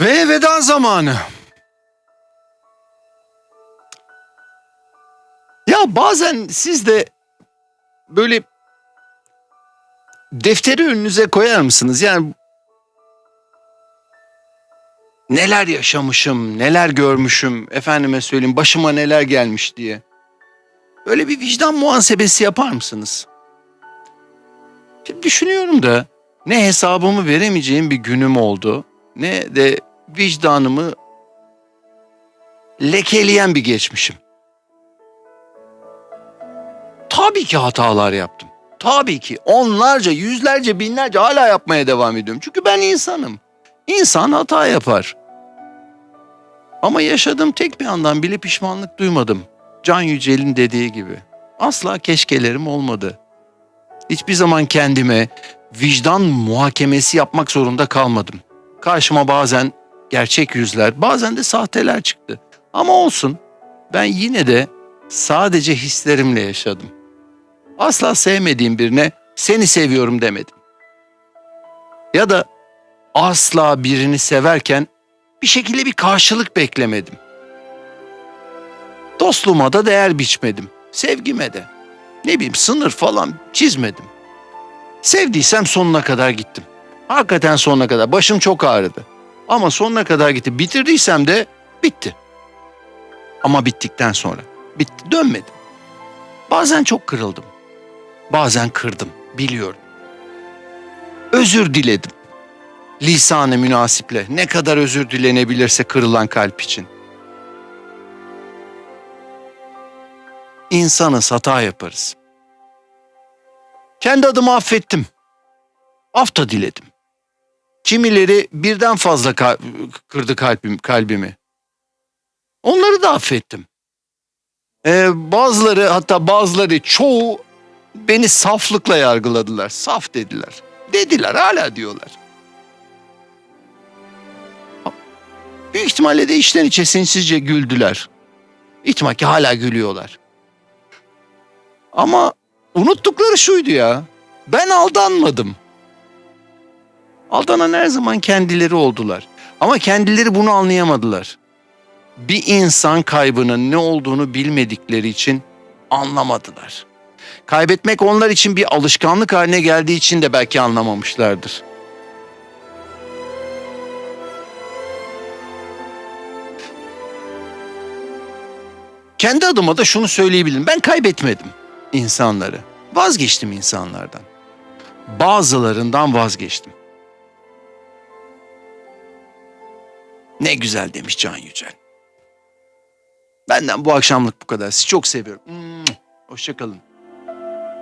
Ve veda zamanı. Ya bazen siz de böyle defteri önünüze koyar mısınız? Yani neler yaşamışım, neler görmüşüm, efendime söyleyeyim başıma neler gelmiş diye. Böyle bir vicdan muhasebesi yapar mısınız? Şimdi düşünüyorum da ne hesabımı veremeyeceğim bir günüm oldu ne de vicdanımı lekeleyen bir geçmişim. Tabii ki hatalar yaptım. Tabii ki onlarca, yüzlerce, binlerce hala yapmaya devam ediyorum. Çünkü ben insanım. İnsan hata yapar. Ama yaşadığım tek bir andan bile pişmanlık duymadım. Can Yücel'in dediği gibi. Asla keşkelerim olmadı. Hiçbir zaman kendime vicdan muhakemesi yapmak zorunda kalmadım. Karşıma bazen gerçek yüzler, bazen de sahteler çıktı. Ama olsun. Ben yine de sadece hislerimle yaşadım. Asla sevmediğim birine seni seviyorum demedim. Ya da asla birini severken bir şekilde bir karşılık beklemedim. Dostluğuma da değer biçmedim. Sevgime de. Ne bileyim sınır falan çizmedim. Sevdiysem sonuna kadar gittim. Hakikaten sonuna kadar. Başım çok ağrıdı. Ama sonuna kadar gitti. Bitirdiysem de bitti. Ama bittikten sonra. Bitti. Dönmedim. Bazen çok kırıldım. Bazen kırdım. Biliyorum. Özür diledim. Lisanı münasiple. Ne kadar özür dilenebilirse kırılan kalp için. İnsanız hata yaparız. Kendi adımı affettim. Af da diledim. Kimileri birden fazla kırdı kalbim, kalbimi. Onları da affettim. Ee, bazıları hatta bazıları çoğu beni saflıkla yargıladılar. Saf dediler. Dediler hala diyorlar. Büyük ihtimalle de içten içe sinsizce güldüler. İhtimal ki hala gülüyorlar. Ama unuttukları şuydu ya. Ben aldanmadım. Aldanan her zaman kendileri oldular. Ama kendileri bunu anlayamadılar. Bir insan kaybının ne olduğunu bilmedikleri için anlamadılar. Kaybetmek onlar için bir alışkanlık haline geldiği için de belki anlamamışlardır. Kendi adıma da şunu söyleyebilirim. Ben kaybetmedim insanları. Vazgeçtim insanlardan. Bazılarından vazgeçtim. Ne güzel demiş Can Yücel. Benden bu akşamlık bu kadar. Sizi çok seviyorum. Hoşçakalın.